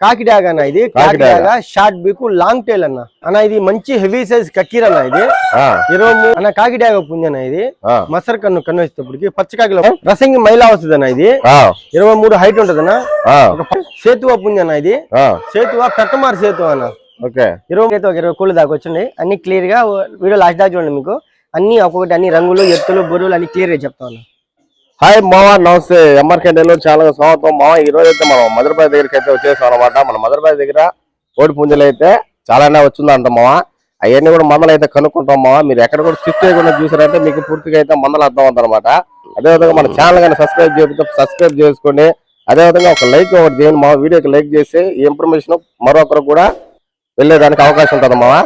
కాకిడాగ అన్న ఇది. కాకిడాగ. షార్ట్ బీక్ లాంగ్ టైల్ అన్న. అన్న ఇది మంచి హెవీ సైజ్ కక్కీర్ అన్న ఇది. ఇరవై అన్న కాకిడాగ పుంజన ఇది. ఆ, మసర్ కన్ను కన్ను వేసేటప్పటికి పచ్చకాకిలో రసంగి మైలా వస్తుంది అన్న ఇది. ఇరవై మూడు హైట్ ఉంటది అన్న. సేతువ పుంజన ఇది. ఆ, సేతువ పెట్టమార్ సేతువ అన్న. ఓకే. ఇరవై ఇరవై కోళ్ళు దాకా వచ్చింది. అన్ని క్లియర్గా వీడియో లాస్ట్ దాకా చూడండి మీకు. అన్ని ఒక్కొక్కటి అన్ని రంగులు ఎత్తులు బొరువులు అన్ని క్లియర్గా చెప్తాను హాయ్ మావా నమస్తే. ఎంఆర్కే నెల్లూరు చాలా స్వాగతం. మావా ఈ రోజు అయితే మనం మధురబాయి దగ్గరికి అయితే వచ్చేసాం అనమాట మన మధురబాయి దగ్గర కోడి పుంజలు అయితే చాలానే వచ్చిందంట మావా. అవన్నీ కూడా మందలు అయితే కనుక్కుంటాం మావా. మీరు ఎక్కడ కూడా స్కిప్ చేయకుండా చూసారంటే మీకు పూర్తిగా అయితే మందలు అర్థం అవుతుంది అదేవిధంగా మన ఛానల్ కానీ సబ్స్క్రైబ్ చేయకపోతే సబ్స్క్రైబ్ చేసుకోండి. అదేవిధంగా ఒక లైక్ ఒకటి చేయండి మా వీడియోకి లైక్ చేసి ఈ ఇన్ఫర్మేషన్ మరొకరు కూడా వెళ్ళేదానికి అవకాశం ఉంటుంది మావా.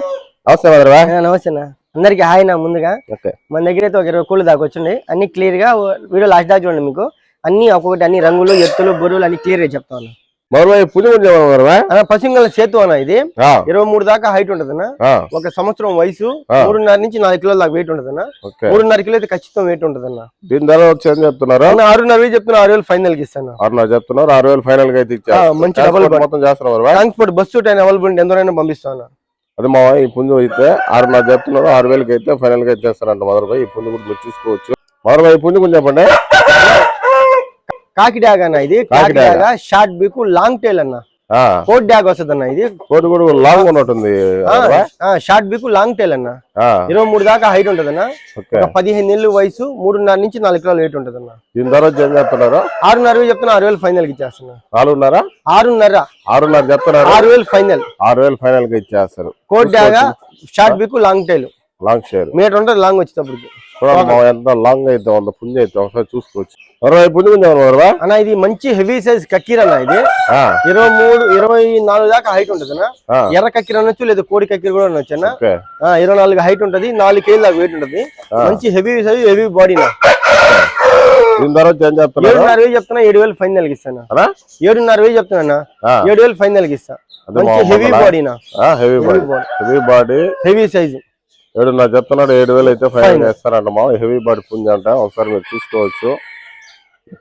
నమస్తే మధురబాయ్ నమస్తే అందరికి హాయ్ నా ముందుగా. మన దగ్గర అయితే ఒక ఇరవై కోళ్ళు దాకా వచ్చింది అన్ని క్లియర్గా వీడియో లాస్ట్ దాకా చూడండి మీకు. అన్ని ఒక్కొక్కటి అన్ని రంగులు ఎత్తులు బొరువులు అన్ని క్లియర్గా చెప్తాను పసింగల సేతు అన్న ఇది. ఇరవై మూడు దాకా హైట్ ఉంటది అన్న. ఆ, ఒక సంవత్సరం వయసు. మూడున్నర నుంచి నాలుగు కిలోల దాకా వెయిట్ ఉంటది అన్న. ఓకే. మూడున్నర కిలో అయితే ఖచ్చితం వెయిట్ ఉంటది అన్న. దీని ధర వచ్చి చెప్తున్నారు? ఆరున్నర వేలు చెప్తున్నా ఆరు వేలు ఫైనల్కి ఇస్తాను. ఆరున్నర చెప్తున్నారు ఆరు వేలు ఫైనల్గా అయితే మంచి ట్రాన్స్పోర్ట్ బస్సు టైం అవైలబుల్ ఎంతైనా పంపిస్తాను అది మా ఈ పుంజు అయితే ఆరున్నర చెప్తున్నారు ఆరు వేలకి అయితే ఫైనల్గా ఇచ్చేస్తారంట మదర్ భాయ్. ఈ పుంజు కూడా మీరు చూసుకోవచ్చు. మదర్ భాయ్ ఈ పుంజు గురించి చెప్పండి. కాకిడాగ అన్న ఇది. కాకిడాగ. షార్ట్ బీక్ లాంగ్ టైల్ అన్న. కోట్ డాగ్ వస్తుంది అన్న ఇది? కోడి కూడా లాంగ్ ఉన్నట్టుంది భాయ్. షార్ట్ బీక్ లాంగ్ టైల్ అన్న. ఇరవై మూడు దాకా హైట్ ఉంటది అన్న పదిహేను నెలలు వయసు మూడున్నర నుంచి నాలుగు కిలోల వెయిట్ ఉంటది అన్న దీని ధర వచ్చి ఏం చెప్తున్నారు? ఆరున్నర చెప్తున్నా ఆరు వేలు ఫైనల్కి ఇచ్చేస్తున్నా. నాలుగున్నర ఆరున్నర. ఆరున్నర చెప్తున్నారు? ఆరు వేలు ఫైనల్ ఆరు వేలు ఫైనల్గా ఇచ్చేస్తారు. Coat డాగ short beak long tail long share metre ఉంటుంది లాంగ్ వచ్చేటప్పటికి. చూడండి ఎంత లాంగ్ అయితే ఉందో పుంజు అయితే ఒకసారి చూసుకోవచ్చు. భాయ్ పుంజు భాయ్. అన్న ఇది మంచి హెవీ సైజ్ కక్కీర్ అన్న ఇది. ఇరవై మూడు ఇరవై నాలుగు దాకా హైట్ ఉంటది ఎర్ర కక్కీర్ అనొచ్చు లేదా కోడి కక్కీర్ కూడా అనొచ్చు అన్న. ఇరవై నాలుగు హైట్ ఉంటది నాలుగు కేజీ దాకా వెయిట్ ఉంటది. మంచి హెవీ సైజ్ హెవీ బాడీ ఏడున్నర వేలు చెప్తున్నా ఏడు వేలు ఫైనల్ ఇస్తాను? ఏడున్నర వేలు చెప్తున్నా ఏడు వేలు ఫైనల్ ఇస్తా. Heavy? Body. Heavy body heavy size ఏడున్నర చెప్తున్నాడు ఏడు వేలు అయితే ఫైనల్. చేస్తారంట మా హెవీ బాడీ పుంజ అంట. ఒకసారి మీరు చూసుకోవచ్చు.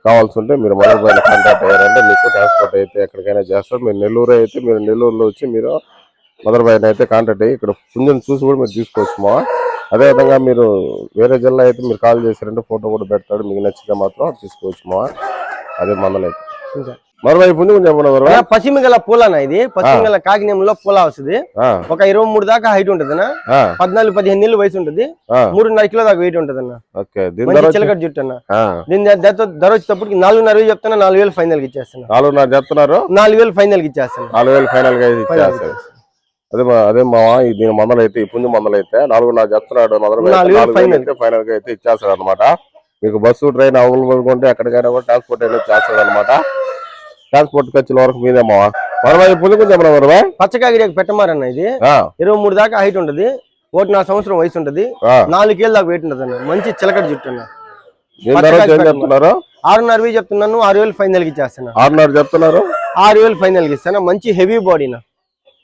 కావాల్సి ఉంటే మీరు మొదటి పైన కాంటాక్ట్ అయ్యారంటే మీకు ట్రాన్స్పోర్ట్ అయితే ఎక్కడికైనా చేస్తారు. మీరు నెల్లూరు అయితే మీరు నెల్లూరులో వచ్చి మీరు మదర్ పైన అయితే కాంటాక్ట్ అయ్యి ఇక్కడ పుంజను చూసి కూడా మీరు తీసుకోవచ్చు మా అదేవిధంగా మీరు వేరే జిల్లా అయితే మీరు కాల్ చేశారంటే ఫోటో కూడా పెడతాడు. మీకు నచ్చితే మాత్రం తీసుకోవచ్చు మా అదే మందలైతే. మరోవైపు పుంజు కొంచెం పశ్చిమ గల పూల అన్న ఇది పశ్చిమ గల పూల వస్తుంది. ఒక ఇరవై మూడు దాకా హైట్ ఉంటది అన్న పద్నాలుగు పదిహేను నెలలు వయసు ఉంటది. మూడున్నర కిలో దాకా వెయిట్ ఉంటది అన్న చిలకడ జుట్టు అన్న దీని ధర- వచ్చేటప్పటికి నాలుగున్నర వేలు చెప్తున్నా నాలుగు వేలు ఫైనల్కి ఇచ్చేస్తున్నా. నాలుగున్నర చెప్తున్నారు? నాలుగు వేలు ఫైనల్కి ఇచ్చేస్తున్నా. నాలుగు వేలు ఫైనల్ ఇచ్చేస్తారు. అదే మా అదే మా ఈ దీని మందలు అయితే ఈ పుంజు మందలు అయితే నాలుగున్నర చెప్తున్నాడు మొదలు ఫైనల్గా అయితే ఇచ్చేస్తాడు అనమాట మీకు బస్సు ట్రైన్ అవైలబుల్ ఉంటే ఎక్కడికైనా కూడా ట్రాన్స్పోర్ట్ అయితే చేస్తాడు అనమాట ట్రాన్స్పోర్ట్ ఖర్చుల వరకు మీదే మా మరవై పుంజు కొంచెం మరవై పచ్చకాకి పెట్టమారన్న ఇది. ఇరవై మూడు దాకా హైట్ ఉంటది. ఒకటి నాలుగు సంవత్సరం వయసు ఉంటది. నాలుగేళ్ళ దాకా వెయిట్ ఉంటది అన్న మంచి చిలకడ జుట్టు అన్న. ఏం చెప్తున్నారు? ఆరున్నర చెప్తున్నాను ఆరు వేలు ఫైనల్కి ఇచ్చేస్తున్నా. ఆరున్నర చెప్తున్నారు? ఆరు వేలు ఫైనల్కి ఇస్తాను. మంచి హెవీ బాడీ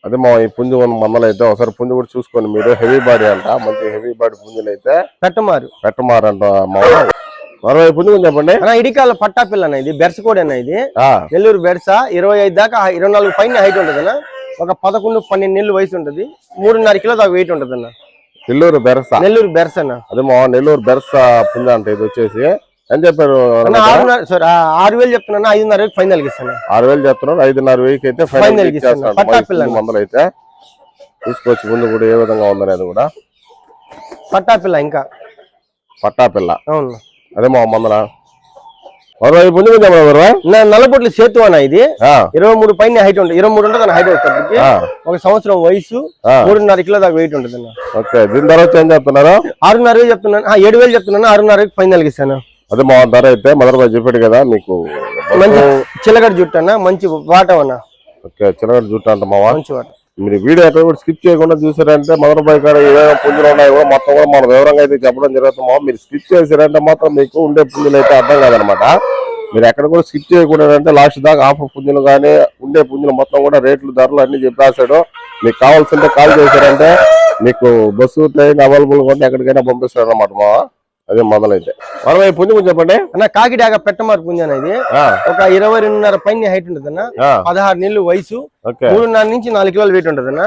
అదే మా ఈ పుంజు మందలు అయితే ఒకసారి పుంజు కూడా చూసుకోండి మీరు. హెవీ బాడీ అంట. మంచి హెవీ బాడీ పుంజులు అయితే పెట్టమారు. పెట్టమారంట మా మరవై పుంజు కొంచెం చెప్పండి. ఇడికాల పట్టా పిల్ల అన్న ఇది బెర్స కోడి అన్న ఇది. ఆ, నెల్లూరు బెర్స? ఇరవై ఐదు దాకా ఇరవై నాలుగు పైన హైట్ ఉంటది అన్న. ఒక పదకొండు పన్నెండు నెలలు వయసు ఉంటది. మూడున్నర కిలో దాకా వెయిట్ ఉంటది అన్న. నెల్లూరు బెరస? నెల్లూరు బెర్స అన్న. అదే మా నెల్లూరు బెరస పుంజ అంటే ఇది వచ్చేసి. ఏం చెప్పారు? అన్న ఆరున్నర సారీ ఆరు వేలు చెప్తున్నా ఐదున్నర వేలు ఫైనల్ ఇస్తాను. ఆరు వేలు చెప్తున్నారు ఐదున్నర వెయ్యికి అయితే ఫైనల్. మందలు అయితే తీసుకోవచ్చు ముందు కూడా ఏ విధంగా ఉందనేది కూడా. పట్టా పిల్ల ఇంకా. పట్టా పిల్ల. అవును. అదే మా మందల మరో ముందు కొంచెం మరో నా నల్లబొట్ల సేతు అన్న ఇది ఇరవై మూడు పైన హైట్ ఉంటుంది. ఇరవై మూడు ఉంటుంది హైట్ వచ్చేటప్పటికి. ఒక సంవత్సరం వయసు మూడున్నర కిలో దాకా వెయిట్ ఉంటుంది అన్న. ఓకే దీని వచ్చి ఏం చెప్తున్నారు? ఆరున్నర చెప్తున్నాను. ఏడు వేలు చెప్తున్నాను. ఆరున్నర కి ఇస్తాను. అదే మా ధర అయితే బాయ్ చెప్పాడు కదా మీకు మంచి చిలకడ జుట్టు అన్న. మంచి వాటం అన్న. ఓకే చిన్నగా జుట్టు అంట మావా? మంచి వాటం. మీరు వీడియో ఎక్కడ కూడా స్కిప్ చేయకుండా చూసారంటే మదర్ బాయ్ కాడ ఏమైనా పుంజులు ఉన్నాయో కూడా మొత్తం కూడా మన వివరంగా అయితే చెప్పడం జరుగుతుంది. మీరు స్కిప్ చేసారంటే మాత్రం మీకు ఉండే పుంజులు అయితే అర్థం కాదనమాట. మీరు ఎక్కడ కూడా స్కిప్ చేయకుండా అంటే లాస్ట్ దాకా ఆఫర్ పుంజులు కానీ ఉండే పుంజులు మొత్తం కూడా రేట్లు ధరలు అన్ని చెప్పేస్తాడు మీకు కావాల్సింటే కాల్ చేశారంటే మీకు బస్సు ట్రైన్ అవైలబుల్ ఉంటే ఎక్కడికైనా పంపిస్తాడు అనమాట మా అదే మొదలైతే. మరవై పుంజు కొంచెం చెప్పండి? అన్న కాకిడాక పెట్టమారు పుంజాన ఇది ఆ, ఒక ఇరవై రెండున్నర పైన హైట్ ఉంటుంది అన్న పదహారు నెలలు వయసు. మూడున్నర నుంచి నాలుగు కిలోలు వెయిట్ ఉంటుంది అన్న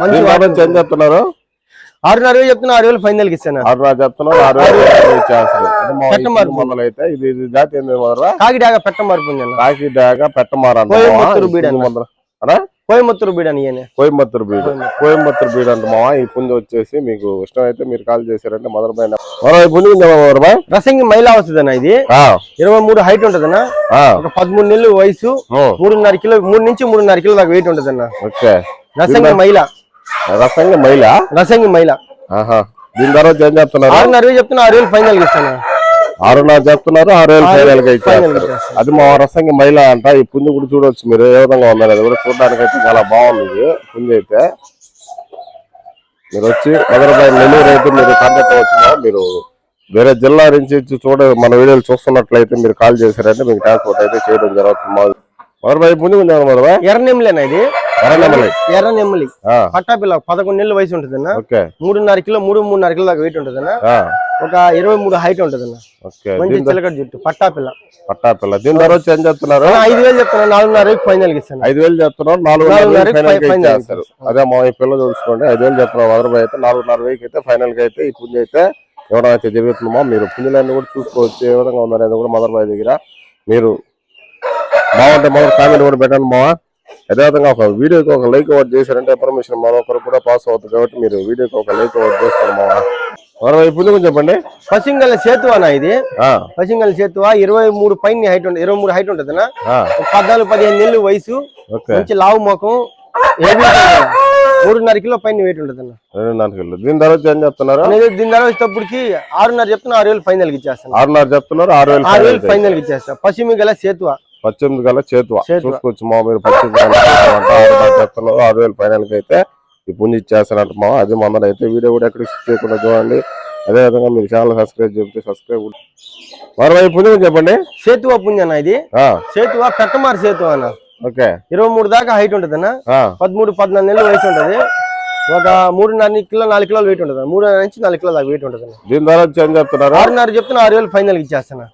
మంచి ఏం చెప్తున్నారు? ఆరున్నర చెప్తున్నా ఆరు వేలు ఫైనల్కి ఇస్తాను. ఆరు రోజు చెప్తున్నారు ఆరు అంటే పెట్టమారు పుంజు మొదలైతే ఇది జాతి కాకిడాక పెట్టమారు పుంజాన కాకి డాగ పెట్టమారంట కోయంబత్తూరు బీడ్ అనా breed. Coimbatore breed. Coimbatore. Breed అంటే మావా. ఈ పుంజు వచ్చేసి మీకు ఇష్టం అయితే మీరు కాల్ చేశారంటే మొదల పైన మరో ఈ పుంజు రసంగి మైలా వస్తుంది అన్న ఇది ఇరవై మూడు హైట్ ఉంటుంది అన్న ఆ, ఒక పదమూడు నెలలు వయసు. మూడున్నర కిలో మూడు నుంచి మూడున్నర కిలో దాకా వెయిట్ ఉంటుంది అన్న ఓకే. రసంగి మైల. రసంగా మైల? రసంగి మైల. దీని తర్వాత ఏం చెప్తున్నారు ఆరున్నర చెప్తున్నా ఆరు వేలు ఫైనల్కి ఇస్తాను. ఆరున్నర చెప్తున్నారు ఆరు వేలు ఫైనల్గా ఇచ్చేస్తారు. అది మా రసంగి మైల అంట ఈ పుంజు కూడా చూడొచ్చు మీరు ఏ విధంగా ఉందని అది కూడా చూడడానికి అయితే చాలా బాగుంది పుంజు అయితే. మీరు వచ్చి మదనపల్లి నెల్లూరు అయితే మీరు కాంటాక్ట్ అవ్వచ్చు మీరు వేరే జిల్లా నుంచి చూడ మన వీడియోలు చూస్తున్నట్లయితే మీరు కాల్ చేశారంటే మీకు ట్రాన్స్పోర్ట్ అయితే చేయడం జరుగుతుంది. మదనపల్లి పుంజు కొంచెం మదనపల్లి ఎర్ర నెమ్మలేనా ఇది? ఎర్రనెమ్మలి. ఎర్ర నెమ్మలి ఆ, పట్టాపిల్ల పదకొండు నెలల వయసు ఉంటుంది మూడున్నర కిలో మూడు మూడున్నర కిలో దాకా వెయిట్ ఉంటుంది ఒక ఇరవై మూడు హైట్ ఉంటుంది మంచి దీని చిలకడ జుట్టు పట్టాపిల్ల పట్టాపిల్ల. దీని ధర వచ్చి ఏం చెప్తున్నారు ఐదు వేలు చెప్తున్నా నాలుగున్నర ఫైనల్కి ఇస్తాను. ఐదు వేలు చెప్తున్నారు నాలుగు నాలుగున్నర అదే మా ఈ పిల్లలు చూసుకోండి ఐదు వేలు చెప్తున్నారు వదరబాయ్ అయితే నాలుగున్నర వెయ్యికి అయితే ఫైనల్గా అయితే ఈ పుంజు అయితే ఇవ్వడం అయితే జరుగుతుందమ్మా మీరు పుంజులన్నీ కూడా చూసుకోవచ్చు ఏ విధంగా ఉందనేది కూడా మదర్బాయ్ దగ్గర మీరు బాగుంటే మొదటి కామెంట్ కూడా పెట్టండి మా అదేవిధంగా ఒక వీడియోకి ఒక లైక్ అవుట్ చేశారంటే ఇన్ఫర్మేషన్ మరొకరు కూడా పాస్ అవుతుంది కాబట్టి మీరు వీడియోకి ఒక లైక్ అవుట్ చేస్తారు మా మరొక పుంజు కొంచెం చెప్పండి. పసింగల్ సేతు అన్న ఇది పసింగల్ సేతు ఇరవై మూడు పైన హైట్ ఉంటుంది ఇరవై మూడు హైట్ ఉంటుంది పద్నాలుగు పదిహేను నెలలు వయసు. మంచి లావు ముఖం. మూడున్నర కిలో పైన వెయిట్ ఉంటుంది అన్న. రెండున్నర కిలో. దీని ధర వచ్చి ఏం చెప్తున్నారు? దీని ధర వచ్చేటప్పటికి ఆరున్నర చెప్తున్నా ఆరు వేలు ఫైనల్ ఇచ్చేస్తాను ఆరున్నర చెప్తున్నారు ఆరు వేలు ఆరు వేలు ఫైనల్కి ఇచ్చేస్తా. పశ్చిమ గల సేతువ? పద్దెనిమిది గల చేతువ. చూసుకోవచ్చు మా మీరు పద్దెనిమిది చెప్తున్నారు ఆరు వేలు ఫైనల్కి అయితే ఈ పుంజు ఇచ్చేస్తారంట మా అది మన అయితే వీడియో కూడా ఎక్కడ చేయకుండా చూడండి. అదే విధంగా మీరు ఛానల్ సబ్స్క్రైబ్ చెప్తే సబ్స్క్రైబ్ మరో గురించి చెప్పండి? సేతువ అన్న ఇది. సేతువ పెట్టమారు సేతువ అన్న. ఓకే. ఇరవై మూడు దాకా హైట్ ఉంటుంది అన్న. పదమూడు పద్నాలుగు నెలలు వయసు ఉంటుంది. ఒక మూడున్నర కిలో నాలుగు కిలోలు వెయిట్ ఉంటుంది మూడున్నర నుంచి నాలుగు కిలో దాకా వెయిట్ ఉంటుంది. దీని ఏం చెప్తున్నారు? ఆరున్నర చెప్తున్నా ఆరు వేలు ఫైనల్ ఇచ్చేస్తాను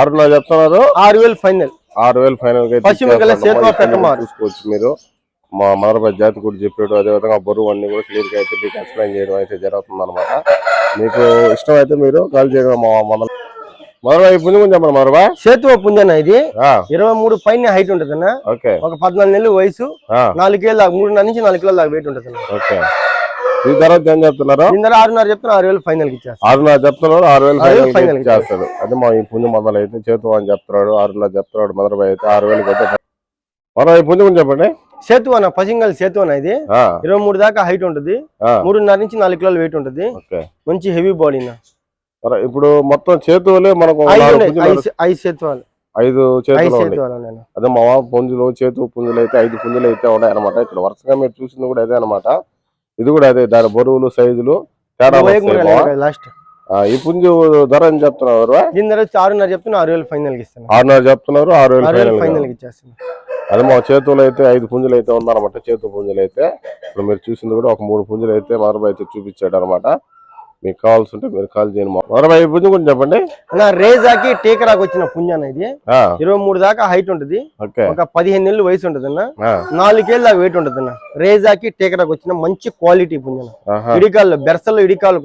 ఆరున్నర చెప్తున్నారు. ఆరు వేలు ఫైనల్ ఆరు వేలు ఫైనల్. చూసుకోవచ్చు మీరు. మా మదనపల్లి జాతి కూడా చెప్పాడు అదే విధంగా బరువు అన్ని కూడా క్లియర్గా అయితే మీకు ఎక్స్ప్లెయిన్ చేయడం అయితే జరుగుతుంది అనమాట మీకు ఇష్టం అయితే మీరు కాల్ చేయడం మా మన మరొక పుంజు చెప్పండి మరొక సేతువ పుంజన ఇది? ఇరవై మూడు పైన హైట్ ఉంటుంది ఒక పద్నాలుగు నెలలు వయసు. నాలుగేళ్ళ మూడున్నర నుంచి నాలుగు కిలోల దాకా వెయిట్ ఉంటుంది ఈ ఏం చెప్తున్నారు? ఆరున్నర చెప్తున్నా ఆరు వేలు ఫైనల్ ఇచ్చేస్తాను ఆరున్నర చెప్తున్నారు ఆరు వేలు వేలు ఫైనల్ అదే మా ఈ పుంజు మొదలు అయితే చేతు అని చెప్తున్నాడు ఆరున్నర చెప్తున్నాడు అయితే ఆరు వేలకి అయితే మరో ఈ పుంజు గురించి చెప్పండి. సేతు అన్న పసింగల్ సేతు అన్న ఇది ఇరవై మూడు దాకా హైట్ ఉంటుంది. మూడున్నర నుంచి నాలుగు కిలోల వెయిట్ ఉంటుంది. మంచి హెవీ బాడీ ఇప్పుడు మొత్తం చేతులే మనకు ఐదు ఐదు- చేతులు అదే మా పుంజులు చేతు పుంజులు అయితే ఐదు పుంజులు అయితే ఉన్నాయి అనమాట ఇక్కడ వరుసగా మీరు చూసింది కూడా అదే అనమాట ఇది కూడా అదే దాని బరువులు సైజులు తేడా. లాస్ట్. ఈ పుంజు ధర అని చెప్తున్నారు దీని ధర ఆరున్నర చెప్తున్నా ఆరు వేలు ఫైనల్ ఇస్తాను. ఆరున్నర చెప్తున్నారు ఆరు వేలు ఫైనల్ ఇచ్చేస్తాను అదే మా చేతులు అయితే ఐదు పుంజులు అయితే ఉందన్నమాట చేతు పుంజులు అయితే. ఇప్పుడు మీరు చూసింది కూడా ఒక మూడు పుంజులు అయితే మరబాయి అయితే చూపించాడు అనమాట మీకు కావాల్సి ఉంటే మీరు కాల్ చేయండి. మరబాయి పుంజు గురించి చెప్పండి. రేజాకి టేకరాకు వచ్చిన పుంజాన ఇది. ఇరవై మూడు దాకా హైట్ ఉంటుంది. ఒక పదిహేను నెలలు వయసు ఉంటుంది అన్న నాలుగేళ్ళ దాకా వెయిట్ ఉంటుంది అన్న రేజాకి టేకరాకు వచ్చిన మంచి క్వాలిటీ పుంజన ఇడికాళ్ళు బెరసల్లో ఇడికాలు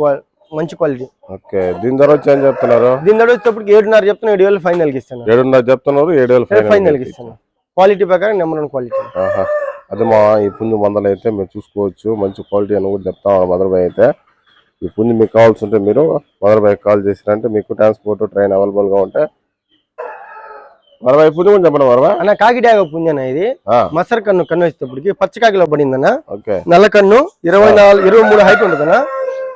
మంచి క్వాలిటీ ఓకే. దీని ధర వచ్చి ఏం చెప్తున్నారు? దీని ధర వచ్చేటప్పటికి ఏడున్నర చెప్తున్నా ఏడు వేలు ఫైనల్కి ఇస్తాను. ఏడున్నర చెప్తున్నారు ఏడు వేలు ఫైనల్కి ఇస్తాను. క్వాలిటీ ప్రకారం నెంబర్ వన్ క్వాలిటీ. అదే మా ఈ పుంజు మందలు అయితే మీరు చూసుకోవచ్చు. మంచి క్వాలిటీ అని కూడా చెప్తాం మదర్బాయ్ అయితే. ఈ పుంజు మీకు కావాల్సి ఉంటే మీరు మదర్బాయ్ కాల్ చేసిరంటే మీకు ట్రాన్స్పోర్ట్ ట్రైన్ అవైలబుల్గా ఉంటే మరవై పుంజు గురించి చెప్పండి మరవా అన్న కాకిడాగ పుంజన ఇది. మసర్ కన్ను కన్ను వచ్చేటప్పటికి పచ్చకాకిలో పడిందన్న. ఓకే. నల్ల కన్ను ఇరవై నాలుగు ఇరవై మూడు హైట్ ఉంటుందన్న.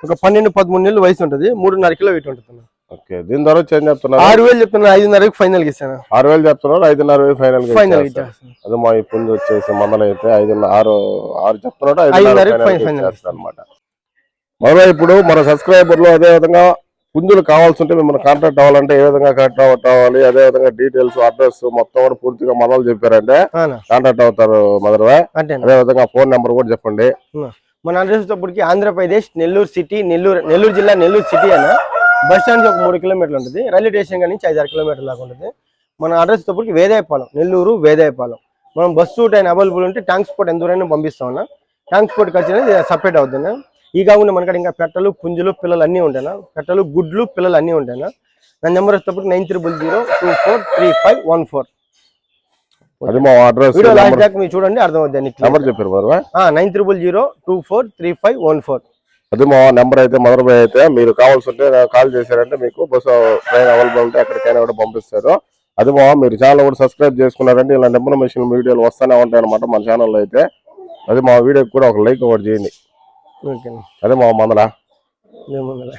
ఒక పన్నెండు పదమూడు నెలలు వయసు ఉంటుంది. మూడున్నర కిలో వెయిట్ ఉంటుంది ఓకే. దీని ధర వచ్చి ఏం చెప్తున్నారు? ఆరు వేలు చెప్తున్నా ఐదున్నరకి ఫైనల్ ఇస్తాను. ఆరు వేలు చెప్తున్నారు ఐదున్నర వేలు ఫైనల్ ఫైనల్ అదే మా పుంజు వచ్చేసి మందలు అయితే ఐదున్నర ఆరు ఆరు చెప్తున్నాడు ఐదున్నర ఫైనల్ అనమాట మరో ఇప్పుడు మన సబ్స్క్రైబర్లు అదే విధంగా పుంజులు కావాల్సి ఉంటే మిమ్మల్ని కాంటాక్ట్ అవ్వాలంటే ఏ విధంగా కాంటాక్ట్ అవ్వాలి అదే విధంగా డీటెయిల్స్ అడ్రస్ మొత్తం పూర్తిగా మొదలు చెప్పారంటే కాంటాక్ట్ అవుతారు మదర్వా అదే విధంగా ఫోన్ నెంబర్ కూడా చెప్పండి. మన అడ్రస్ వచ్చేటప్పటికి ఆంధ్రప్రదేశ్ నెల్లూరు సిటీ నెల్లూరు నెల్లూరు జిల్లా నెల్లూరు సిటీ అన్న బస్ స్టాండ్ ఒక మూడు కిలోమీటర్లు ఉంటుంది. రైల్వే స్టేషన్ నుంచి ఐదు ఆరు కిలోమీటర్ల దాకా ఉంటుంది. మన అడ్రస్ తప్పటికి వేదాయపాలెం నెల్లూరు వేదాయపాలెం. మనం బస్సు టైం అవైలబుల్ ఉంటే ట్రాన్స్పోర్ట్ ఎంత దూరైనా పంపిస్తాం అన్న. ట్రాన్స్పోర్ట్ ఖర్చు అనేది సపరేట్ అవుతుంది. ఈ కాకుండా మనకాడ ఇంకా పెట్టలు పుంజులు పిల్లలు అన్నీ ఉంటాయి పెట్టలు గుడ్లు పిల్లలు అన్నీ ఉంటాయి నా నెంబర్ వచ్చేటప్పటికి nine triple zero two four three five one four. అది మా అడ్రస్ వీడియో లాస్ట్ దాకా మీరు చూడండి అర్థమవుతుంది నెంబర్ చెప్పారు మరి nine triple zero two four three five one four. అది మా నెంబర్ అయితే మదర్ బాయ్ అయితే మీరు కావాల్సి ఉంటే కాల్ చేశారంటే మీకు బస్సు ట్రైన్ అవైలబుల్ ఉంటే ఎక్కడికైనా కూడా పంపిస్తారు. అది మా మీరు ఛానల్ కూడా సబ్స్క్రైబ్ చేసుకున్నారంటే ఇలాంటి ఇన్ఫర్మేషన్ వీడియోలు వస్తూనే ఉంటాయి అనమాట మన ఛానల్లో అయితే. అది మా వీడియోకి కూడా ఒక లైక్ ఒకటి చేయండి. అదే మా మందల ఏముంది